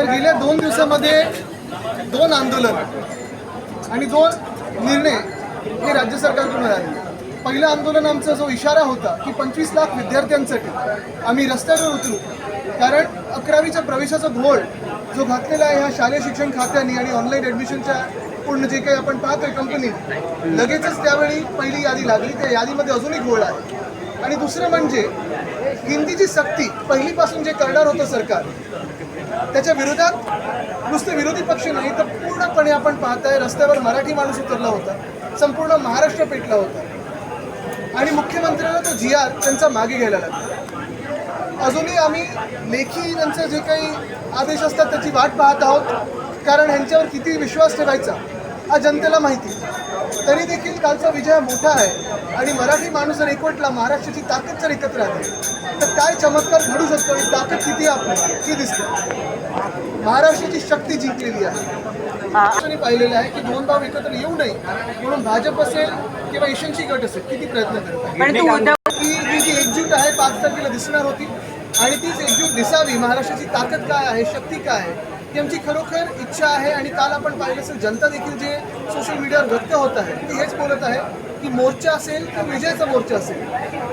तर गेल्या दोन दिवसामध्ये दोन आंदोलन आणि दोन निर्णय हे राज्य सरकारकडून मिळाले पहिलं आंदोलन आमचा जो इशारा होता की पंचवीस लाख विद्यार्थ्यांसाठी आम्ही रस्त्यावर उतरू. कारण अकरावीच्या प्रवेशाचा घोळ जो घातलेला आहे ह्या शालेय शिक्षण खात्याने आणि ऑनलाईन ॲडमिशनच्या पूर्ण जे काही आपण पाहतोय कंपनीत लगेचच त्यावेळी पहिली यादी लागली. त्या यादीमध्ये अजूनही घोळ आहे. आणि दुसरं म्हणजे हिंदीची सक्ती पहिलीपासून जे करणार होतं सरकार त्याच्या विरोधात नुसते विरोधी पक्ष नाही तर पूर्णपणे आपण पाहताय रस्त्यावर मराठी माणूस उतरला होता. संपूर्ण महाराष्ट्र पेटला होता. आणि मुख्यमंत्र्यांना तो जी आर त्यांचा मागे घ्यायला लागला. अजूनही आम्ही लेखी त्यांचे जे काही आदेश असतात त्याची वाट पाहत आहोत. कारण ह्यांच्यावर किती विश्वास ठेवायचा? हा जनतेला माहिती तरी देखील कालचा विजय हा मोठा आहे आणि मराठी माणूस जर एकवटला महाराष्ट्राची ताकद जर एकत्र आली तर काय चमत्कार घडू शकतो आणि ताकद किती आपली ही दिसते महाराष्ट्राची शक्ती जिंकलेली आहे. महाराष्ट्राने पाहिलेलं आहे की दोन भाव एकत्र येऊ नये म्हणून भाजप असेल किंवा ईशानची गट असेल किती प्रयत्न करत आहे पण तू उद्धव की ही जी एकजूट आहे पाच तारखेला दिसणार होती आणि तीच एकजूट दिसावी महाराष्ट्राची ताकद काय आहे शक्ती काय आहे? की आमची खरोखर इच्छा आहे आणि काल आपण पाहिलं असेल जनता देखील जे सोशल मीडियावर व्यक्त होत आहे ती हेच बोलत आहे की मोर्चा असेल किंवा विजयाचा मोर्चा असेल.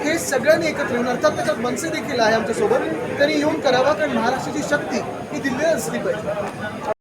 हे सगळ्यांनी एकत्र येऊन अर्थात त्याच्यात मनसे देखील आहे आमच्यासोबत त्यांनी येऊन करावा कारण महाराष्ट्राची शक्ती ही दिल्लीला असली पाहिजे.